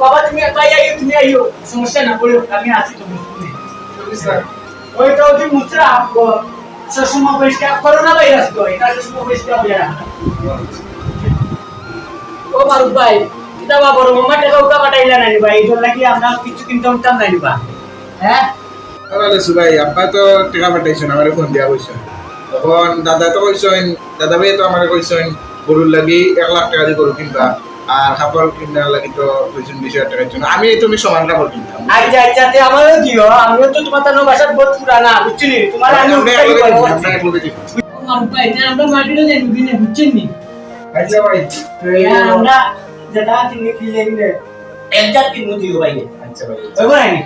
বাবা তুমি ভাই আইও তুমি আইও সমস্যা না বলো আমি আছি তো ওই তো যে মুদ্রা সুষম পরিষ্কার করোনা ভাইরাস তো এটা সুষম পরিষ্কার হয়ে না ও মারুফ ভাই এটা বা বড় মামা টাকা উকা পাঠাইলা নাই ভাই এর লাগি আমরা কিছু কিনতে উঠতাম নাই বা হ্যাঁ তাহলে সুবাই আব্বা তো টাকা পাঠাইছেন আমার ফোন দিয়া কইছেন তখন দাদা তো কইছেন দাদা ভাই তো আমার কইছেন গরুর লাগি এক লাখ টাকা দিয়ে গরু কিনবা আর কাপড় কিনা লাগি তো দুইজন বিশ হাজার টাকার জন্য। আমি তুমি সমান কাপড় কিনতাম। আচ্ছা আচ্ছা তে আমারও দিও। আমিও তো তোমার তানো বাসার বহুত পুরানা বুঝছিনি তোমার আমি উঠাই দিব, আমরা ভাই এটা আমরা মাটিতে জানি বুঝিনি বুঝছিনি? আচ্ছা ভাই। হ্যাঁ, আমরা যেটা কিনে কি জানি একজাত কিনু দিও ভাই। আচ্ছা ভাই। ওই নি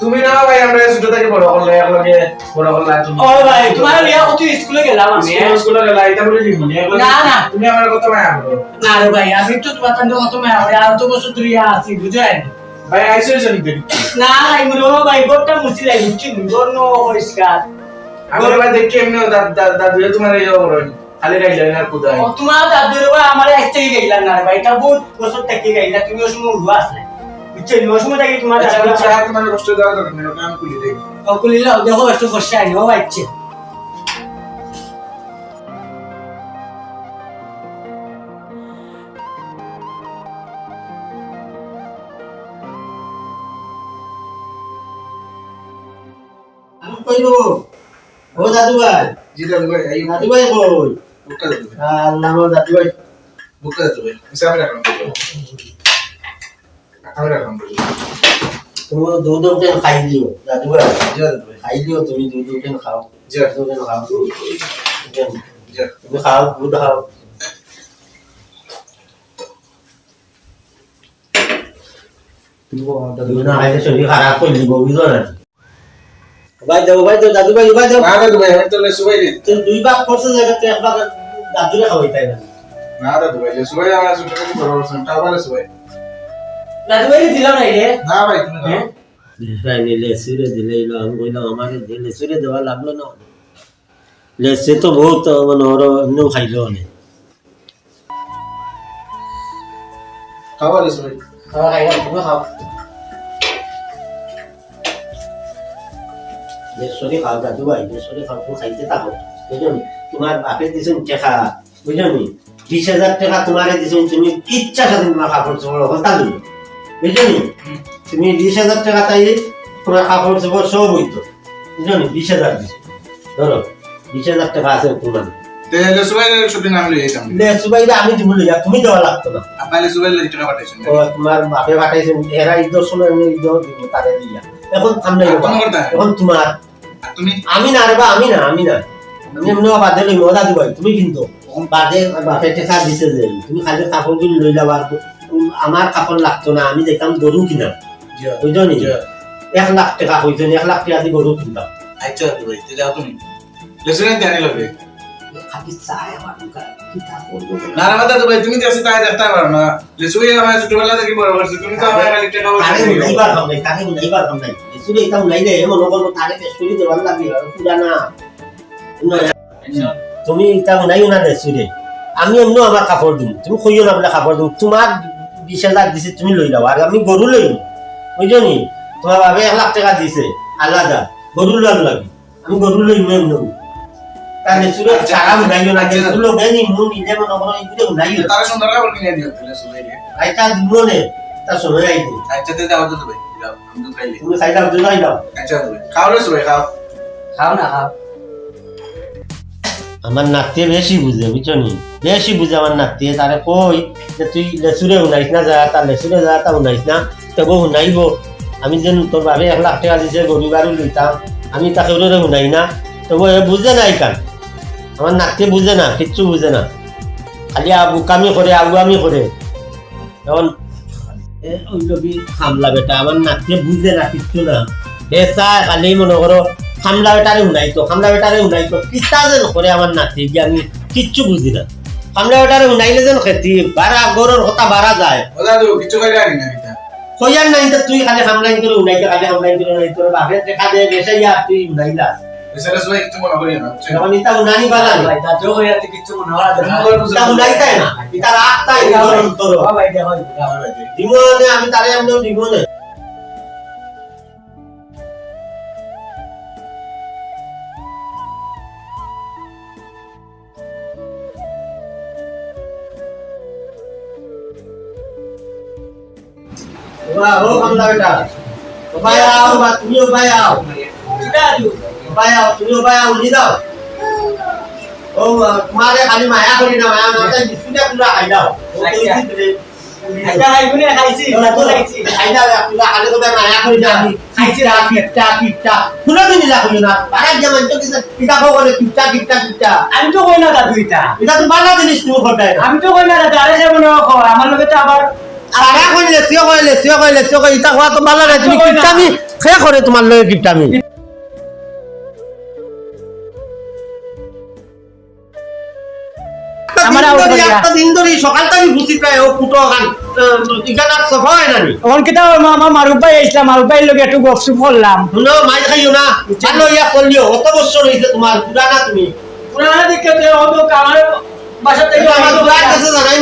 তুমি না ভাই আমরা ছোট থেকে বড় করলে একলগে বড় করলে তুমি। ও ভাই তোমার ইয়া কত স্কুলে গেলাম আমি? স্কুল স্কুলে গেলা এটা বলে দিব না, না। তুমি আমার কত মায়া করো? না রে ভাই আমি তো তোমার তান্ডে কত মেয়া হবে আর তো ধরে ইয়া আছি বুঝেন? ভাই আইসো এসো নিতে না ভাই মরো ভাই গোটা মুছি লাই বুঝছি গর্ণ পরিষ্কার। আমার ভাই দেখি এমনি দাদু তোমার এই করো খালি গাইলে না কুদাই তোমার দাদুর ভাই আমার থেকে গেলাম না ভাই এটা বহুত বছর থেকে গেলা তুমি সময় উড়া আসলে। থেকে তোমার দাদু তোমার কষ্ট দেওয়া দরকার নেই ওটা আমি খুলে দেই। অকুলিলা দেখো একটু ফসা আইনি ও বাইচ্ছে আমি কইব ও দাদু ভাই জি দাদু ভাই আই দাদু ভাই কই? বুকা দাদু ভাই আল্লাহ দাদু ভাই বুকা দাদু ভাই হিসাবে রাখলাম। আমি রাখলাম তুমি দুধ উঠে খাই দিও? দাদু ভাই জি দাদু ভাই খাই দিও তুমি দুধ উঠে খাও? জি দুধ উঠে খাও? তুমি খাও দুধ খাও। দাদুরে খাওয়াই তাই না? না দাদু ভাই সুবাই আমার সুবাই দাদু ভাই দিলাম না রে? না ভাই তুমি হ্যাঁ? দাও লেসুরে দিলে আমি কইলাম আমার লেসুরে দেওয়া লাগল না। লেসে তো বহুত মানে ওর এমনিও খাইলো অনেক খাওয়া লে সুবাই খাওয়া খাই তুমি খাও। দেড়শোরে খাও দাদু ভাই দেড়শোরে খাও তুমি খাইতে থাকো। বুঝলি তোমার বাপে দিছেন টাকা বুঝলি বিশ হাজার টাকা তোমারে দিছেন তুমি ইচ্ছা স্বাধীন তোমার কাপড় কথা দিল বুঝলি? তুমি বিশ হাজার টাকা তাই তোমার কাপড় চোপড় সব হইতো। বুঝলি? বিশ হাজার দিছো। ধরো বিশ হাজার টাকা আছে তোমার। আমি লইয়া তুমি দেওয়া লাগতো না। তোমার বাপে পাঠাইছেন এরা ঈদের সময় আমি ঈদ দিব দিয়া। এখন সামনে তুমি এখন তোমার তুমি? আমি না রে বা আমি না আমি না। আমি এমনি বাদে তুমি কিন্তু বাদে বাপে টেকা দিছে যে তুমি খালি কাপড় কিনে লই যাবা উম, আমার কাপড় লাগতো না আমি দেখতাম গরু কিনা জি বুঝছ নি? এক লাখ টাকা হইছে এক লাখ টাকা দিয়ে গরু কিনতাম আচ্ছা ভাই যাও তুমি লে জানি লবে। খালি চাই আমার দোকান কি কাপড় না না দাদু ভাই তুমি তো আছে তাই দেখতে পারো না লে আমার ছোটবেলা থেকে বড় করছে তুমি তো আমার খালি টাকা তারে পয়সা দিও নাই কাম নাই। এসুরে এটা এমন তারে দেওয়ার পুরানা তুমি এটা উনাইও না আমি এমনি আমার কাপড় দিম তুমি কইও না বলে কাপড় দিম। তোমার বিশ হাজার দিছে তুমি লই যাও আর আমি গরু লই বুঝছ নি তোমার বাবে এক লাখ টাকা দিছে আলাদা গরু লাগ লাগি আমি গরু লই এমনি তার এসুরে ছাড়া উনাইও না নিজে মনে করো এগুলো উনাইও তারা সুন্দর কিনে দিও লে নে? তার সময় আইতে আচ্ছা তে ভাই আমি তো খাইলি তুমি আচ্ছা খাও রে খাও? খাও না খাও। আমার নাতিয়ে বেশি বুঝে বুঝছ নি? বেশি বুঝে আমার নাতিয়ে তারে কই যে তুই না, যা তা লেসুরে যা তা উনাইস না, তবু উনাইব। আমি যেন তোর বাবে এক লাখ টাকা দিছে গরু গাড়ি লইতাম আমি তাকে ওরে উনাই না। তবু এ বুঝে না কান আমার নাতিয়ে বুঝে না, কিচ্ছু বুঝে না। খালি আবুকামি করে আগুয়ামি করে এখন খামলা বেটা আমার নাতিয়ে বুঝে না, কিচ্ছু না। চায় খালি মনে করো খামলা বেটারে উনাইতো খামলা বেটারে উনাইতো কিতা যেন করে আমার নাতি আমি কিচ্ছু বুঝি না। খামলা বেটারে উনাইলে যেন খেতি বাড়া গরুর হতা বাড়া যায়। ও দাদু কিছু খাইলে আনি না এটা কইয়ার নাই তো তুই খালি হামলাইন করে উনাইতে খালি হামলাইন করে উনাই তোর বাপের দেখা দে বেশে ইয়া তুই উনাইলা। এছাড়া সবাই কিছু মনে করি না উনানি বালা নেই হয়ে কিছু মনে হওয়া না। তোর দিমনে আমি তারে এমন দিমনে। বাহ ও কামলা বেটা। ভাই আও বা তুমিও ভাই আও। কিটা আও তুমিও ভাই আও নি দাও ও তোমারে খালি মায়া করি মায়া তাই বিস্কুটে পুরা খাই দাও কইনা আমি তো কই না দাদু এটা এটা তো বালা জিনিস তুমি ঘটায় না আমি তো কই না দাদু আমার লগে তো আবার সারা কইলে সিও কইলে সিও কইলে সিও কই ইটা হওয়া তো বালা না তুমি কিপটা আমি খেয়ে করে তোমার লগে কিপটা আমি আমার আমার আউট করিয়া। একটা দিন ধরে সকাল থেকে বুঝি প্রায় ও ফুটো গান। ঠিকানার সফা হয় না নি? কিটা আমার মারুফ ভাই আসলাম মারুফ ভাইয়ের লগে একটু গপসুপ করলাম শুনো মাই খাইও না। ভালো ইয়া করলিও অত বছর হইছে তোমার পুরানা তুমি। পুরানা দিকে তো হতো আমার বাসা থেকে আমার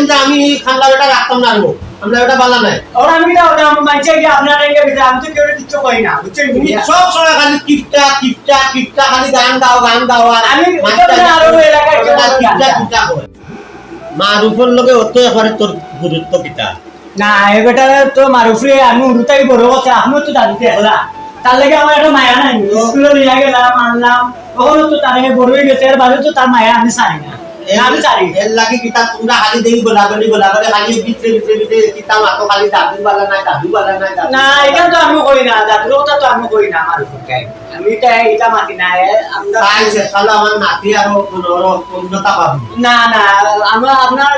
যে আমি খান্ডা বেটা রাখতাম না আনব আমরা এটা বালা নাই। ওরা আমি কিটা ওটা আমার মানছে কি আপনার এঙ্গে ভিতরে আমি তো কেউ কিছু কই না বুঝছেন? তুমি সব সময় খালি কিপটা কিপটা কিপটা খালি গান গাও গান গাও আর আমি মাস্টার ওটা আরও এলাকায় কেউ কিপটা কিপটা কয় মারুফের লগে অত একবারে তোর গুরুত্ব কিতা? না এবারটা তো মারুফে আমি উড়ুতাই বড় কথা আমিও তো দাদিতে একলা। তার লাগে আমার একটা মায়া নাই। স্কুলে নিয়ে গেলাম আনলাম। তো তার বড় হয়ে গেছে তো তার মায়া আমি চাই না, আমি চাই এর লাগি কিতা তোমরা খালি দেই গোলাগলি গোলাগলি খালি ভিতরে ভিতরে ভিতরে কিতা মাতো খালি দাদু বালা নাই দাদু বালা নাই না এটা তো আমি করি না দাদুর কথা তো আমি করি না মারুফকে আমি এটা এটা মাতি না আমরা তাই শেষালো আমার নাতি আর পুনর পূর্ণতা পাবি। না না আমরা আপনার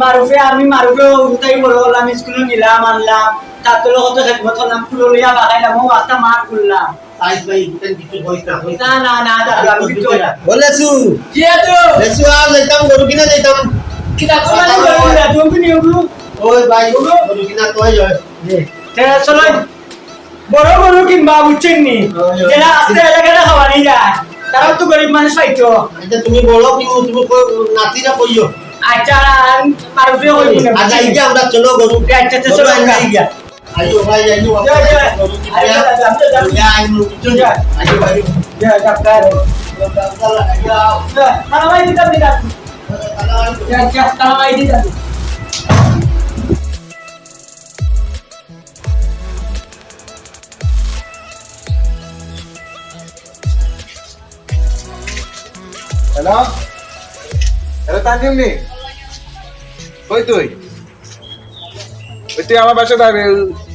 মারুফে আমি মারুফে উঠাই বড় হলাম স্কুলে নিলাম আনলাম। তার তো লগত হলাম ফুলো লইয়া বাগাইলাম ও রাস্তা মার করলাম তাই ভাই বুটেন কিছু হইছ না হইছ না। না না দাদু আমি কিছু করি না বলেছু। লেছু আর যাইতাম গরু কিনা যাইতাম। কিতা তোমার গরু না তুমি নিও গরু। ওই ভাই গরু? কিনা হয় তেরা চলো বড় গরু কিনবা বুঝছেন নি? যেটা আস্তে এলাকাটা খাওয়ানি যায়। তারা তো গরিব মানুষ পাইতো আচ্ছা তুমি বলো কিন্তু তুমি নাতিরা কইও আচ্ছা মারুফে কইব না আচ্ছা এই আমরা চলো গরু। আচ্ছা, আচ্ছা, চলো, গরু আমরা। আই গিয়া আইও ভাই আইও যা, যা। গরু কিনা আইও,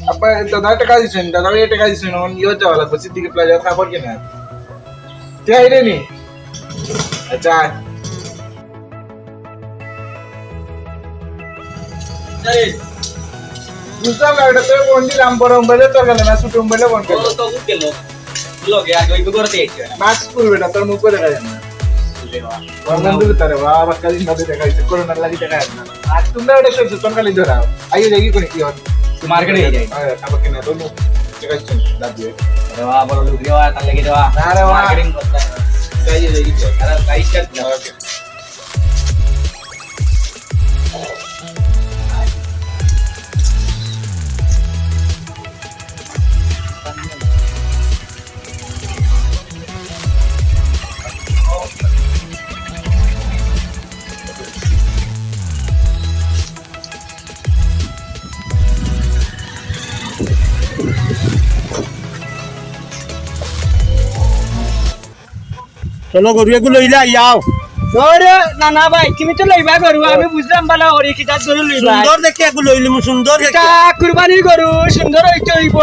যা, যা, যা, যা। ইয়া আইও চল যা। আইও ভাই Ya, daftar. Kalau main kita tidak. Ya, ya, kalau main tidak. Hello hello Tanzim নি কই তুই ওই তুই আমার বাসা দাঁড়ে আপা দাদা টাকা দিচ্ছেন দাদা ভাই টাকা দিচ্ছেন অন ইয়ে যাওয়া লাগবে সিদ্দিকে প্লাজা খাবার কিনা তুই আইলে নি আচ্ছা আয়। বুঝলাম না এটা তোর ফোন দিলাম বড় মোবাইলে তোর গেল না ছোট মোবাইলে ফোন করল মাস্ক করবে না তোর মুখ করে দেখা যায় না বন্ধু তারে বাবা কালি নদী দেখা যাচ্ছে করোনা লাগি চলো গরু এগুলো লইলা ইয়াও ওরে না না ভাই তুমি তো লইবা গরু আমি বুঝলাম বালা হরি কি তার গরু লইবা। সুন্দর দেখে এগুলো লইলিম সুন্দর দেখে। এটা কুরবানির গরু সুন্দর হইতে হইব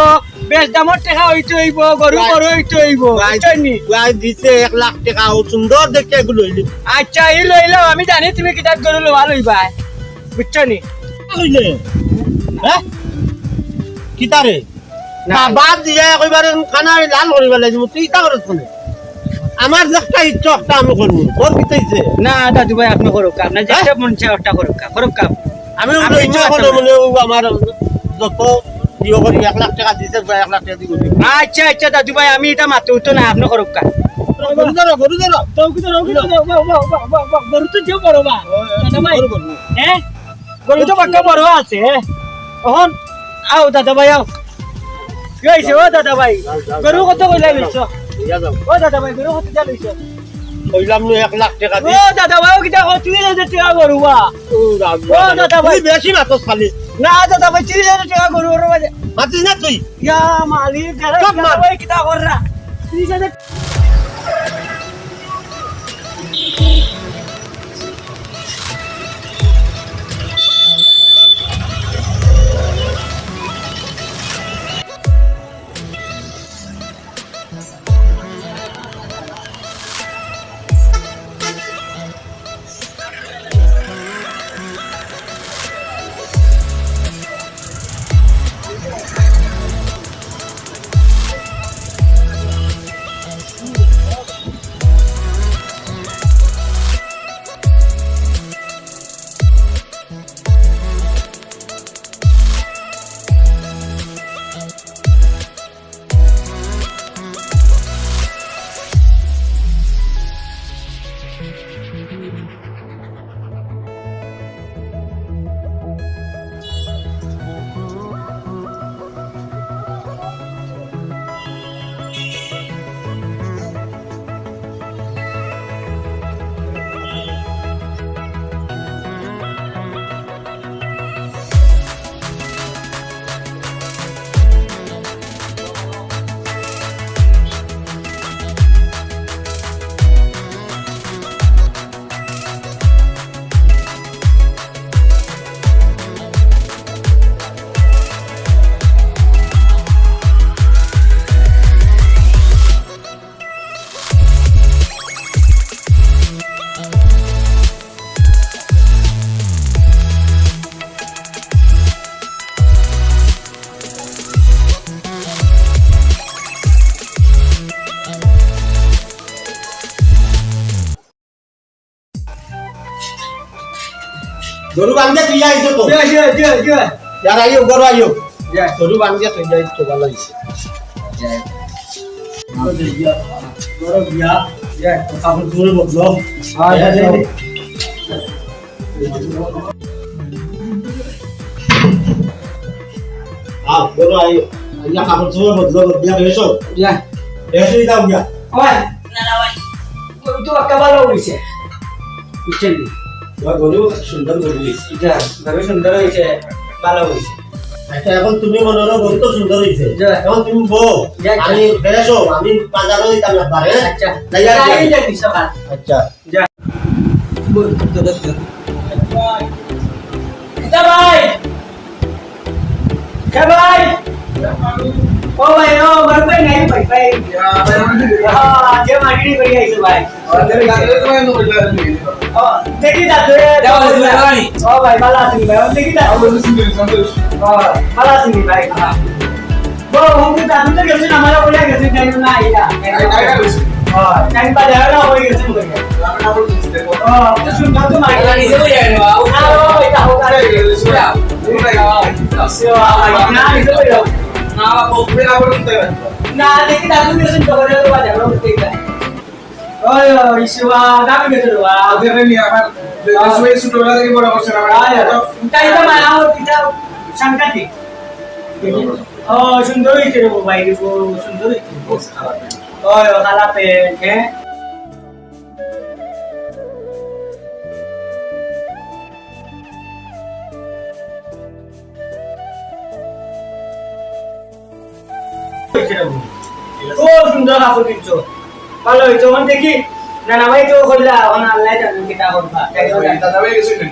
বেশ দামর টাকা হইতে হইব গরু বড় হইতে হইব বুঝছেন? গাই দিছে এক লাখ টাকা ও সুন্দর দেখে এগুলো লইলিম আচ্ছা এই লইলাম আমি জানি তুমি কি তার গরু লওয়া লইবা। বুঝছ নি? লইলে? হ্যাঁ কিতারে না। না বাদ দিয়া কইবারে খানা লাল করিবা লাগিব তুই ইটা করছ কোনে? আমার একটা ইচ্ছা একটা আমি করব। তোর কিতাইছে না দাদু ভাই আপনি করুক আপনার যেটা মন চায় ওটা করুক করুক কাম আমি ইচ্ছা করব মানে আমার যত এক লাখ টাকা দিছে এক লাখ টাকা আচ্ছা আচ্ছা দাদু ভাই আমি এটা মাতো তো না আপনি করুক কা গরু ধরো গরু ধরো। গরু তো যেও বড় বা। দাদা ভাই হ্যাঁ? গরু তো পাক্কা বড় আছে। এখন আও দাদা ভাই আও। কি হয়েছে ও দাদা ভাই? গরু কত কইলা লইছ যাও ও দাদা ভাই বেরো হতে যা লইছে কইলাম লাখ টাকা দি। দাদা ভাই কি দেখো 3000 টাকা করুবা ও দাদা ভাই। বেশি না খালি না দাদা ভাই 3000 টাকা করু ওর মাঝে মাতিস না তুই? ইয়া মালিক গরা ভাই কি তা কররা ગોલુ બાંધ્યા તું આવી જતો યાર આવ્યો ગોરો આવ્યો ગોલુ બાંધ્યા તું જાય તો વાલા છે ગોરો ગયા યાર કાપડ દૂર બદલો હા યાર હા ગોરો આવ્યો અહીંયા કાપડ દૂર બદલો બદલ્યા બેસો યાર બેસો લીધા ગયા ઓય ના ના ઓય તો કબાલો હોય છે ઉચેલી গরু সুন্দর গরু সুন্দর হইছে ভালো আচ্ছা এখন তুমি মনে করো গরু তো সুন্দর হইছে। জয়। এখন তুমি বো জয়, জয়। আমি বেশো আমি বাজারে দিতাম একবার হ্যাঁ আচ্ছা। আচ্ছা। ভাই। ভাই। ও ভাই ও পে নাই ভাই ভাই হ্যাঁ যে মাটি করে আইছে ভাই দেখি দাদু রে দেওয়া হয়েছে ভাই, বাড়ি। ও ভাই ভালো আছেন ভাই ও দেখি দাদু ও ভালো আছেন ভাই বো হুম দাদু তো গেছেন আমার বলে গেছেন টাইম না আইলা ও টাইম পা দেওয়া হয়ে গেছে বলে ও তো সুন্দর তো মাটি Ala ni se voy a grabar. না ও এটা হোক আরে সেবা ভাই না এটা বলো No, va a না দেখি দাদু তো বলে তো বাজে আমরা দেখি ওই ওই সেবা দাদু গেছে তো তাই তো মা আমার পিতা সাংঘাতিক। ও সুন্দর হয়েছে রে রে সুন্দর হয়েছে ওই খালা হ্যাঁ? ও সুন্দর কাপড় কিনছো। ভালো হয়েছে। দেখি না না ভাই তো করলা করবা তো জানি।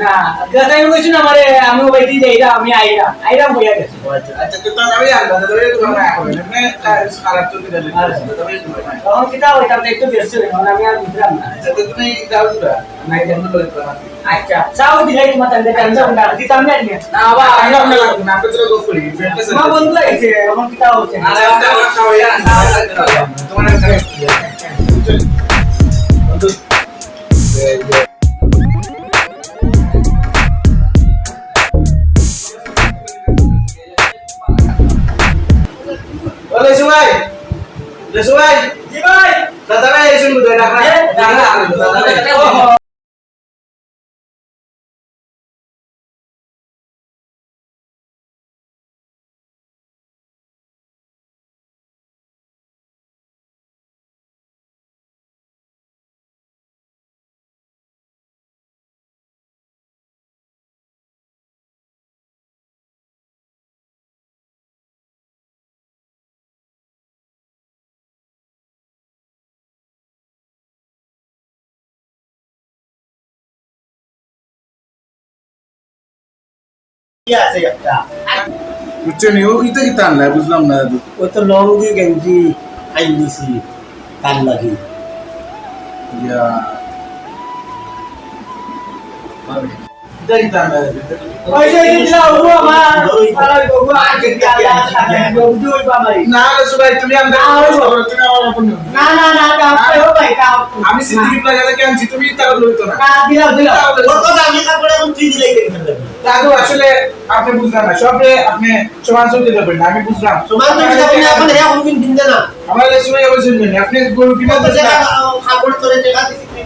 না দাদা আমি কইছি না আমারে আমি ওই দি যাইরা আমি আইরা আইরা বইয়া গেছি তখন কিটা হইতাম একটু ব্যস্ত হই তখন আমি আর বুঝলাম না নাই জানি আচ্ছা চাও দিলাই তোমার তান্ডে টেনশন না দিতাম না নিয়ে মা বন্ধু আইছে এখন কিটা হচ্ছে লেসু ভাই জি ভাই দাদা ভাই এসে বুঝে ডাকা এ, দাদা আছে একটা? বুঝছেন ও ইতে কি টান নাই বুঝলাম না। দাদু ওই তো লঙ্গি গেঞ্জি আইন দিছি তার লাগি। ইয়া। আপন না না আমি সিদ্দিকি প্লাজা থেকে আনছি তুমি তার লইতো তুই দাদু আসলে আপনি সবে আপনি সমান চলতে যাবেন না আমি বুঝলাম। আপনি এখন না। আমার শুনবেন আপনি গরু কিনা দিছি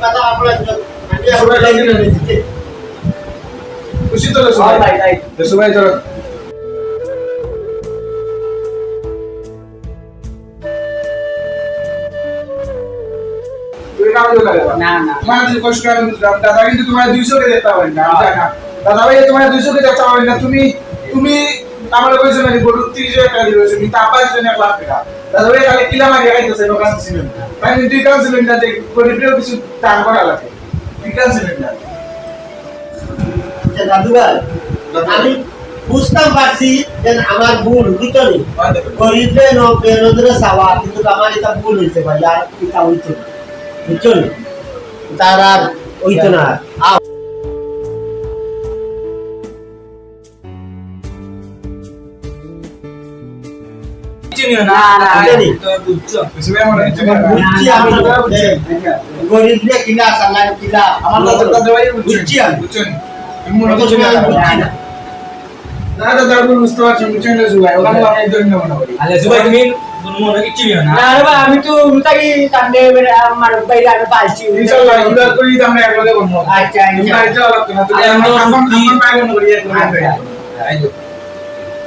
কথা আমি খুশি তো লেসু ভাই ভাই। ভাই লেসু ভাই লাগে না না। কষ্ট দাদা কিন্তু তোমার দুইশো কে দেখতে পারেন না না। দাদা ভাই তোমার দুইশো কে দেখতে পারেন না তুমি তুমি আমার কইছো না গরু তিরিশ হাজার টাকা দিয়েছ কিন্তু আপার জন্য এক লাখ টাকা। দাদা ভাই খালি কিলা মারি খাইতেছে দোকান ছিলেন তাই দুই কান ছিলেন না দেখ গরিবরেও কিছু দান করা লাগে। দুই কান ছিলেন না দাদুভাই আমি বুঝতাম পারছি যে আমার ভুল বুঝলি গরিবরে বেরোদরে চাওয়া কিন্তু আমার এটা ভুল হয়েছে ভাই আর এটা হইতো না। বুঝছ তার আর হইতো না না না না। গরিবরে কিনা সালাম কিনা আমার বুঝছি। আমি। আমি মনে কত করছি না সময় বুঝছি না না দাদা আমি বুঝতে পারছি বুঝছেন লেসু ভাই ওখানে আমি ধন্য মনে করি আলে সুবাই তুমি কোনো মনে কি চিনিও না না রে ভাই আমি তো উতাকি তান্ডে আমার বাইরে আমি পাইছি ইনশাআল্লাহ ইন্দার করি আমরা একলগে বলবো আচ্ছা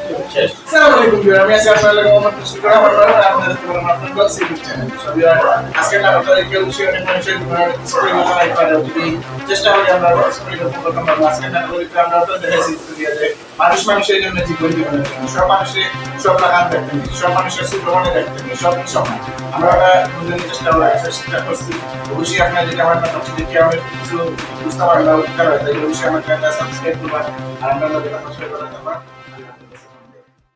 আসসালামু আলাইকুম ভিউয়ার আমি আছি আপনাদের লাগে মোহাম্মদ মুশফিক রহমান রহমান আপনাদের তোমার মাফন blog YouTube channel so viewer আজকে না আপনাদের কেউ বিষয় অনেক মানুষের স্টোরি কথা নাই পারে যদি চেষ্টা করি আমরা কথা বলতে পারব আজকে না করি তো আমরা তো দেখাইছি যে মানুষ মানুষের জন্য জীবন জন্য সব মানুষের সব লাগান নেই, সব মানুষের সুপ্রমাণে নেই, সব সমান আমরা ওটা বুঝতে চেষ্টা করার চেষ্টা করছি অবশ্যই আপনার যদি আমার কথা দেখে আমি কিছু বুঝতে পারলাম উত্তর হয় তাই অবশ্যই আমার চ্যানেলটা সাবস্ক্রাইব করবেন আর আমরা সাবস্ক্রাইব করে দেবেন